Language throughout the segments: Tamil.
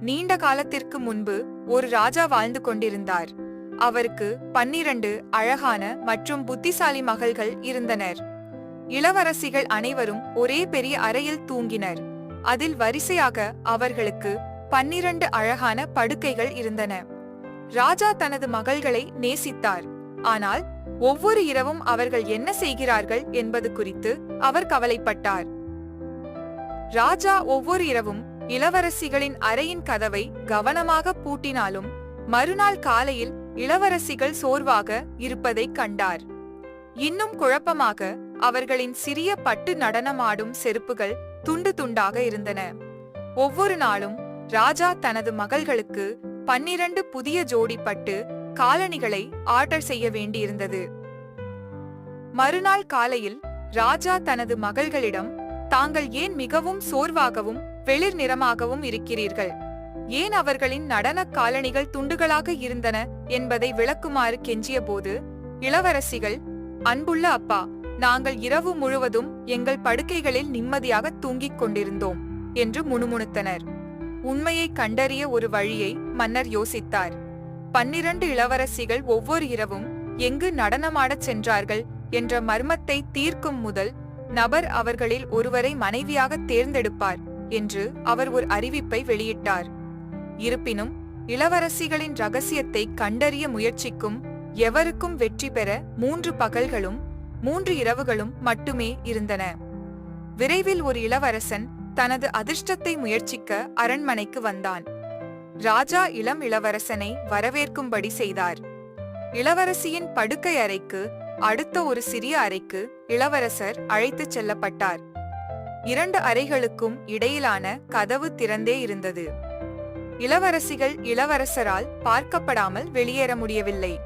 நீண்ட காலத்திற்கு முன்பு ஒரு ராஜா வாழ்ந்து கொண்டிருந்தார். அவருக்கு பன்னிரண்டு அழகான மற்றும் புத்திசாலி மகள்கள் இருந்தனர். இளவரசிகள் அனைவரும் ஒரே பெரிய அறையில் தூங்கினர். அதில் வரிசையாக அவர்களுக்கு பன்னிரண்டு அழகான படுக்கைகள் இருந்தன. ராஜா தனது மகள்களை நேசித்தார். ஆனால் ஒவ்வொரு இரவும் அவர்கள் என்ன செய்கிறார்கள் என்பது குறித்து அவர் கவலைப்பட்டார். ராஜா ஒவ்வொரு இரவும் இளவரசிகளின் அறையின் கதவை கவனமாக பூட்டினாலும் மறுநாள் காலையில் இளவரசிகள் சோர்வாக இருப்பதைக் கண்டார். இன்னும் குழப்பமாக அவர்களின் சிறிய பட்டு நடனமாடும் செருப்புகள் துண்டு துண்டாக இருந்தன. ஒவ்வொரு நாளும் ராஜா தனது மகள்களுக்கு பன்னிரண்டு புதிய ஜோடி பட்டு காலணிகளை ஆர்டர் செய்ய வேண்டியிருந்தது. மறுநாள் காலையில் ராஜா தனது மகள்களிடம் தாங்கள் ஏன் மிகவும் சோர்வாகவும் வெளிர் நிறமாகவும் இருக்கிறீர்கள்? ஏன் அவர்களின் நடன காலணிகள் துண்டுகளாக இருந்தன என்பதை விளக்குமாறு கெஞ்சியபோது இளவரசிகள் அன்புள்ள அப்பா நாங்கள் இரவு முழுவதும் எங்கள் படுக்கைகளில் நிம்மதியாக தூங்கிக் கொண்டிருந்தோம் என்று முணுமுணுத்தனர். உண்மையை கண்டறிய ஒரு வழியை மன்னர் யோசித்தார். பன்னிரண்டு இளவரசிகள் ஒவ்வொரு இரவும் எங்கு நடனமாடச் சென்றார்கள் என்ற மர்மத்தை தீர்க்கும் முதல் நபர் அவர்களில் ஒருவரை மனைவியாக தேர்ந்தெடுப்பார் என்று அவர் ஒரு அறிவிப்பை வெளியிட்டார். இருப்பினும் இளவரசிகளின் ரகசியத்தை கண்டறிய முயற்சிக்கும் எவருக்கும் வெற்றி பெற மூன்று பகல்களும் மூன்று இரவுகளும் மட்டுமே இருந்தன. விரைவில் ஒரு இளவரசன் தனது அதிர்ஷ்டத்தை முயற்சிக்க அரண்மனைக்கு வந்தான். ராஜா இளம் இளவரசனை வரவேற்கும்படி செய்தார். இளவரசியின் படுக்கை அறைக்கு அடுத்த ஒரு சிறிய அறைக்கு இளவரசர் அழைத்துச் செல்லப்பட்டார். இரண்டு அறைகளுக்கும் இடையிலான கதவு திறந்தே இருந்தது. இளவரசிகள் இளவரசரால் பார்க்கப்படாமல் வெளியேற முடியவில்லை.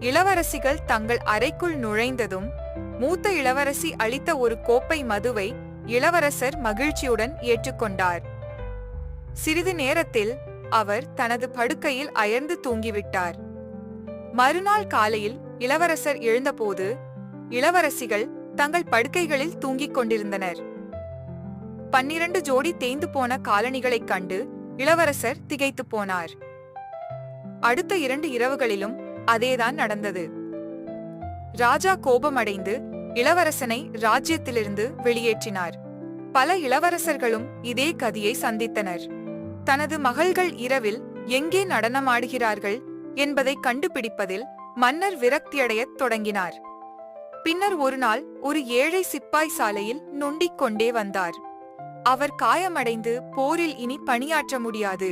இளவரசிகள் தங்கள் அறைக்குள் நுழைந்ததும் மூத்த இளவரசி அளித்த ஒரு கோப்பை மதுவை இளவரசர் மகிழ்ச்சியுடன் ஏற்றுக்கொண்டார். சிறிது நேரத்தில் அவர் தனது படுக்கையில் அயர்ந்து தூங்கிவிட்டார். மறுநாள் காலையில் இளவரசர் எழுந்தபோது இளவரசிகள் தங்கள் படுக்கைகளில் தூங்கிக் கொண்டிருந்தனர். பன்னிரண்டு ஜோடி தேய்ந்து போன காலணிகளைக் கண்டு இளவரசர் திகைத்துப் போனார். அடுத்த இரண்டு இரவுகளிலும் அதேதான் நடந்தது. ராஜா கோபமடைந்து இளவரசனை ராஜ்யத்திலிருந்து வெளியேற்றினார். பல இளவரசர்களும் இதே கதியை சந்தித்தனர். தனது மகள்கள் இரவில் எங்கே நடனமாடுகிறார்கள் என்பதை கண்டுபிடிப்பதில் மன்னர் விரக்தியடையத் தொடங்கினார். பின்னர் ஒரு நாள் ஒரு ஏழை சிப்பாய் சாலையில் நொண்டிக் கொண்டே வந்தார். அவர் காயமடைந்து போரில் இனி பணியாற்ற முடியாது.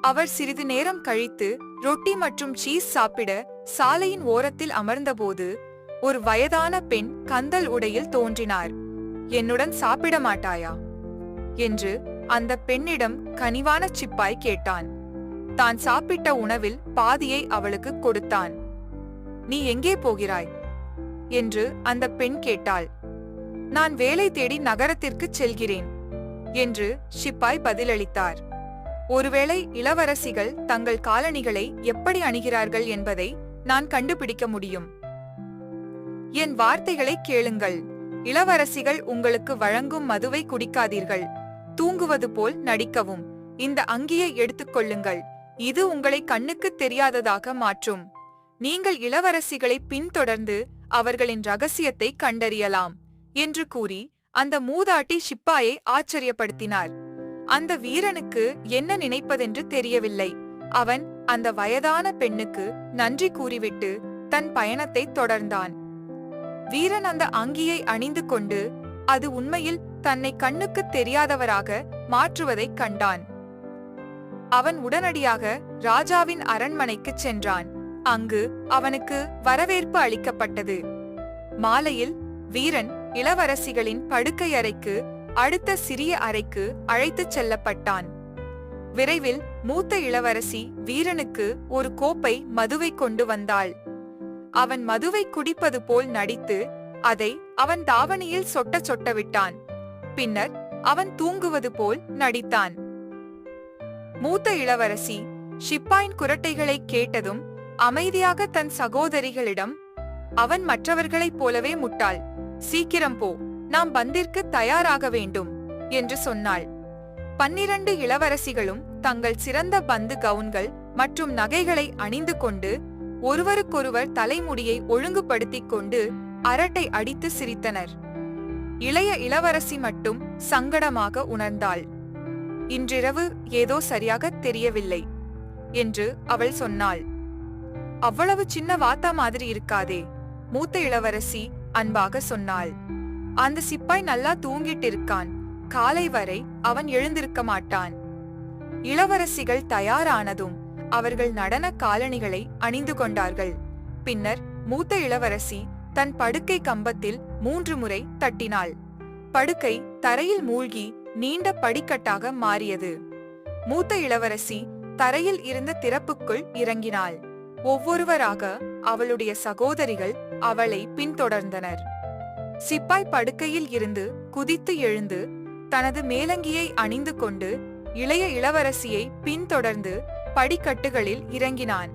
அவர் சிறிது நேரம் கழித்து ரொட்டி மற்றும் சீஸ் சாப்பிட சாலையின் ஓரத்தில் அமர்ந்தபோது ஒரு வயதான பெண் கந்தல் உடையில் தோன்றினார். என்னுடன் சாப்பிட மாட்டாயா என்று அந்த பெண்ணிடம் கனிவான சிப்பாய் கேட்டான். தான் சாப்பிட்ட உணவில் பாதியை அவளுக்கு கொடுத்தான். நீ எங்கே போகிறாய்? என்று அந்த பெண் கேட்டாள். நான் வேலை தேடி நகரத்திற்குச் செல்கிறேன் என்று சிப்பாய் பதிலளித்தார். ஒருவேளை இளவரசிகள் தங்கள் காலணிகளை எப்படி அணிகிறார்கள் என்பதை நான் கண்டுபிடிக்க முடியும். என் வார்த்தைகளை கேளுங்கள். இளவரசிகள் உங்களுக்கு வழங்கும் மதுவை குடிக்காதீர்கள். தூங்குவது போல் நடிக்கவும். இந்த அங்கியை எடுத்துக்கொள்ளுங்கள் இது உங்களை கண்ணுக்கு தெரியாததாக மாற்றும். நீங்கள் இளவரசிகளை பின்தொடர்ந்து அவர்களின் ரகசியத்தை கண்டறியலாம் என்று கூறி அந்த மூதாட்டி சிப்பாயை ஆச்சரியப்படுத்தினார். அந்த வீரனுக்கு என்ன நினைப்பதென்று தெரியவில்லை. அவன் அந்த வயதான பெண்ணுக்கு நன்றி கூறிவிட்டு தன் பயணத்தை தொடர்ந்தான். வீரன் அந்த அங்கியை அணிந்து கொண்டு அது உண்மையில் தன்னை கண்ணுக்கு தெரியாதவராக மாற்றுவதைக் கண்டான். அவன் உடனடியாக ராஜாவின் அரண்மனைக்குச் சென்றான். அங்கு அவனுக்கு வரவேற்பு அளிக்கப்பட்டது. மாலையில் வீரன் இளவரசிகளின் படுக்கை அறைக்கு அடுத்த சிறிய அறைக்கு அழைத்துச் செல்லப்பட்டான். விரைவில் மூத்த இளவரசி வீரனுக்கு ஒரு கோப்பை மதுவை கொண்டு வந்தாள். அவன் மதுவை குடிப்பது போல் நடித்து அதை அவன் தாவணியில் சொட்ட சொட்ட விட்டான். பின்னர் அவன் தூங்குவது போல் நடித்தான். மூத்த இளவரசி ஷிப்பாயின் குரட்டைகளை கேட்டதும் அமைதியாக தன் சகோதரிகளிடம் அவன் மற்றவர்களைப் போலவே முட்டாள். சீக்கிரம் போ. நாம் பந்திற்கு தயாராக வேண்டும். என்று சொன்னாள். பன்னிரண்டு இளவரசிகளும் தங்கள் சிறந்த பந்து கவுன்கள் மற்றும் நகைகளை அணிந்து கொண்டு ஒருவருக்கொருவர் தலைமுடியை ஒழுங்குபடுத்திக் கொண்டு அரட்டை அடித்து சிரித்தனர். இளைய இளவரசி மட்டும் சங்கடமாக உணர்ந்தாள். இன்றிரவு ஏதோ சரியாக தெரியவில்லை என்று அவள் சொன்னாள். அவ்வளவு சின்ன வாத்தா மாதிரி இருக்காதே மூத்த இளவரசி அன்பாக சொன்னாள். அந்த சிப்பாய் நல்லா தூங்கிட்டு இருக்கான். காலை வரை அவன் எழுந்திருக்க மாட்டான். இளவரசிகள் தயாரானதும் அவர்கள் நடன காலணிகளை அணிந்து கொண்டார்கள். பின்னர் மூத்த இளவரசி தன் படுக்கை கம்பத்தில் மூன்று முறை தட்டினாள். படுக்கை தரையில் மூழ்கி நீண்ட படிக்கட்டாக மாறியது. மூத்த இளவரசி தரையில் இருந்த திறப்புக்குள் இறங்கினாள். ஒவ்வொருவராக அவளுடைய சகோதரிகள் அவளை பின்தொடர்ந்தனர். சிப்பாய் படுக்கையில் இருந்து குதித்து எழுந்து தனது மேலங்கியை அணிந்து கொண்டு இளைய இளவரசியை பின்தொடர்ந்து படிக்கட்டுகளில் இறங்கினான்.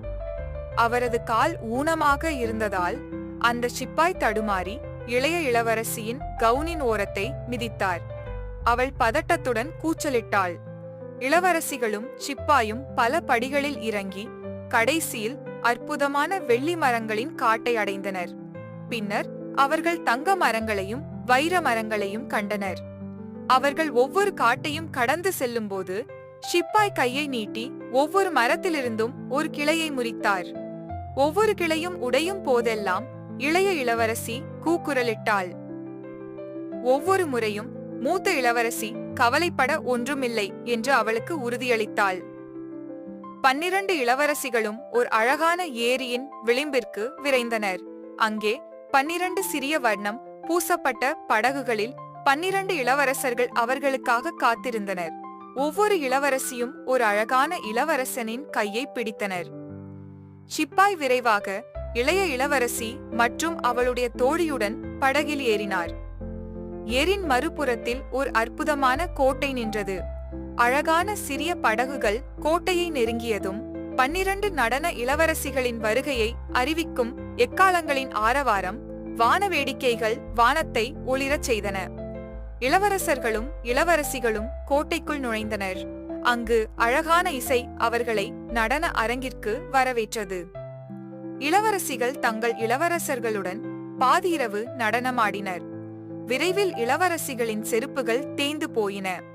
அவரது கால் ஊனமாக இருந்ததால் அந்த சிப்பாய் தடுமாறி இளைய இளவரசியின் கவுனின் ஓரத்தை மிதித்தார். அவள் பதட்டத்துடன் கூச்சலிட்டாள். இளவரசிகளும் சிப்பாயும் பல படிகளில் இறங்கி கடைசியில் அற்புதமான வெள்ளி மரங்களின் காட்டை அடைந்தனர். பின்னர் அவர்கள் தங்க மரங்களையும் வைர மரங்களையும் கண்டனர். அவர்கள் ஒவ்வொரு காட்டையும் கடந்து செல்லும்போது ஷிப்பாய் கையை நீட்டி ஒவ்வொரு மரத்திலிருந்தும் ஒரு கிளையை முறித்தார். ஒவ்வொரு கிளையும் உடையும் போதெல்லாம் இளைய இளவரசி கூக்குரலிட்டாள். ஒவ்வொரு முறையும் மூத்த இளவரசி கவலைப்பட ஒன்றுமில்லை என்று அவளுக்கு உறுதியளித்தாள். பன்னிரண்டு இளவரசிகளும் ஒரு அழகான ஏரியின் விளிம்பிற்கு விரைந்தனர். அங்கே பன்னிரண்டு சிறிய வர்ணம் பூசப்பட்ட படகுகளில் பன்னிரண்டு இளவரசர்கள் அவர்களுக்காக காத்திருந்தனர். ஒவ்வொரு இளவரசியும் ஒரு அழகான இளவரசனின் கையை பிடித்தனர். சிப்பாய் விரைவாக இளைய இளவரசி மற்றும் அவளுடைய தோழியுடன் படகில் ஏறினார். ஏரின் மறுபுறத்தில் ஒரு அற்புதமான கோட்டை நின்றது. அழகான சிறிய படகுகள் கோட்டையை நெருங்கியதும் பன்னிரண்டு நடன இளவரசிகளின் வருகையை அறிவிக்கும் எக்காலங்களின் ஆரவாரம் வான வேடிக்கைகள் வானத்தை ஒளிரச் செய்தன. இளவரசர்களும் இளவரசிகளும் கோட்டைக்குள் நுழைந்தனர். அங்கு அழகான இசை அவர்களை நடன அரங்கிற்கு வரவேற்றது. இளவரசிகள் தங்கள் இளவரசர்களுடன் பாதிரவு நடனமாடினர். விரைவில் இளவரசிகளின் செருப்புகள் தேய்ந்து போயின.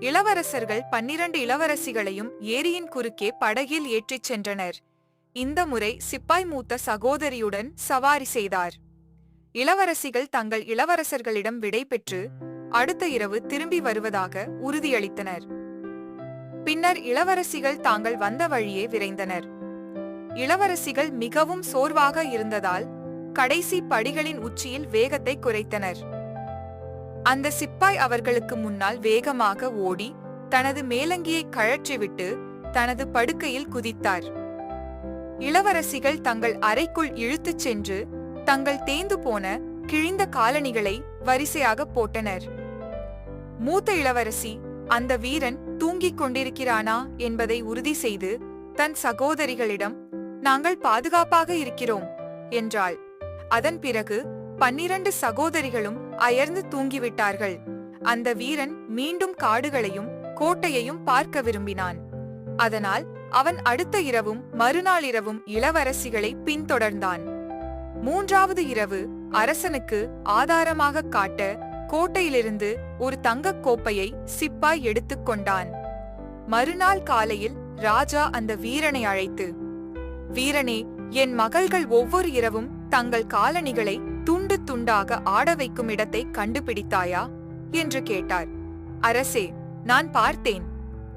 இளவரசர்கள் பன்னிரண்டு இளவரசிகளையும் ஏரியின் குறுக்கே படகில் ஏற்றிச் சென்றனர். இந்த முறை சிப்பாய் மூத்த சகோதரியுடன் சவாரி செய்தார். இளவரசிகள் தங்கள் இளவரசர்களிடம் விடை பெற்று அடுத்த இரவு திரும்பி வருவதாக உறுதியளித்தனர். பின்னர் இளவரசிகள் தாங்கள் வந்த வழியே விரைந்தனர். இளவரசிகள் மிகவும் சோர்வாக இருந்ததால் கடைசி படிகளின் உச்சியில் வேகத்தை குறைத்தனர். அந்த சிப்பாய் அவர்களுக்கு முன்னால் வேகமாக ஓடி தனது மேலங்கியை கழற்றிவிட்டு தனது படுக்கையில் குதித்தார். இளவரசிகள் தங்கள் அறைக்குள் இழுத்துச் சென்று தங்கள் தேய்ந்து போன கிழிந்த காலணிகளை வரிசையாக போட்டனர். மூத்த இளவரசி அந்த வீரன் தூங்கிக் கொண்டிருக்கிறானா? என்பதை உறுதி செய்து தன் சகோதரிகளிடம் நாங்கள் பாதுகாப்பாக இருக்கிறோம் என்றாள். அதன் பிறகு பன்னிரண்டு சகோதரிகளும் அயர்ந்து தூங்கிவிட்டார்கள். அந்த வீரன் மீண்டும் காடுகளையும் கோட்டையையும் பார்க்க விரும்பினான். அதனால் அவன் அடுத்த இரவும் மறுநாள் இரவும் இளவரசிகளை பின்தொடர்ந்தான். மூன்றாவது இரவு அரசனுக்கு ஆதாரமாக காட்ட கோட்டையிலிருந்து ஒரு தங்கக் கோப்பையை சிப்பாய் எடுத்துக் கொண்டான். மறுநாள் காலையில் ராஜா அந்த வீரனை அழைத்து வீரனே என் மகள்கள் ஒவ்வொரு இரவும் தங்கள் காலணிகளை துண்டாக ஆட வைக்கும் இடத்தை கண்டுபிடித்தாயா? என்று கேட்டார். அரசே நான் பார்த்தேன்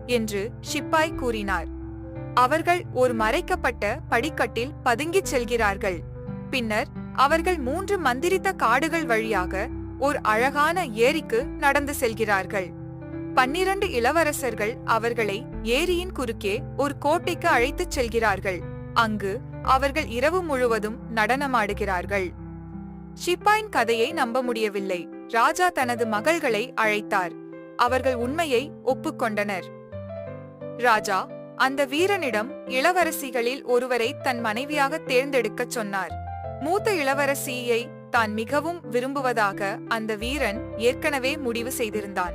என்று ஷிப்பாய் கூறினார். அவர்கள் ஒரு மறைக்கப்பட்ட படிக்கட்டில் பதுங்கிச் செல்கிறார்கள். பின்னர் அவர்கள் மூன்று மந்திரித்த காடுகள் வழியாக ஒரு அழகான ஏரிக்கு நடந்து செல்கிறார்கள். பன்னிரண்டு இளவரசர்கள் அவர்களை ஏரியின் குறுக்கே ஒரு கோட்டைக்கு அழைத்துச் செல்கிறார்கள். அங்கு அவர்கள் இரவு முழுவதும் நடனமாடுகிறார்கள். ஷிப்பாயின் கதையை நம்ப முடியவில்லை. ராஜா தனது மகள்களை அழைத்தார். அவர்கள் உண்மையை ஒப்புக்கொண்டனர். ராஜா அந்த வீரனிடம் இளவரசிகளில் ஒருவரை தன் மனைவியாக தேர்ந்தெடுக்கச் சொன்னார். மூத்த இளவரசியை தான் மிகவும் விரும்புவதாக அந்த வீரன் ஏற்கனவே முடிவு செய்திருந்தான்.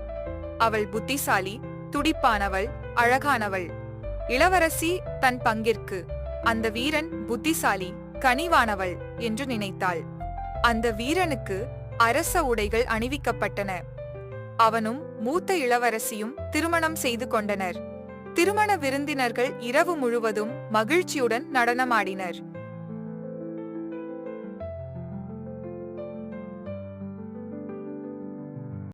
அவள் புத்திசாலி துடிப்பானவள் அழகானவள். இளவரசி தன் பங்கிற்கு அந்த வீரன் புத்திசாலி கனிவானவள் என்று நினைத்தாள். அந்த வீரனுக்கு அரச உடைகள் அணிவிக்கப்பட்டன. அவனும் மூத்த இளவரசியும் திருமணம் செய்து கொண்டனர். திருமண விருந்தினர்கள் இரவு முழுவதும் மகிழ்ச்சியுடன் நடனமாடினர்.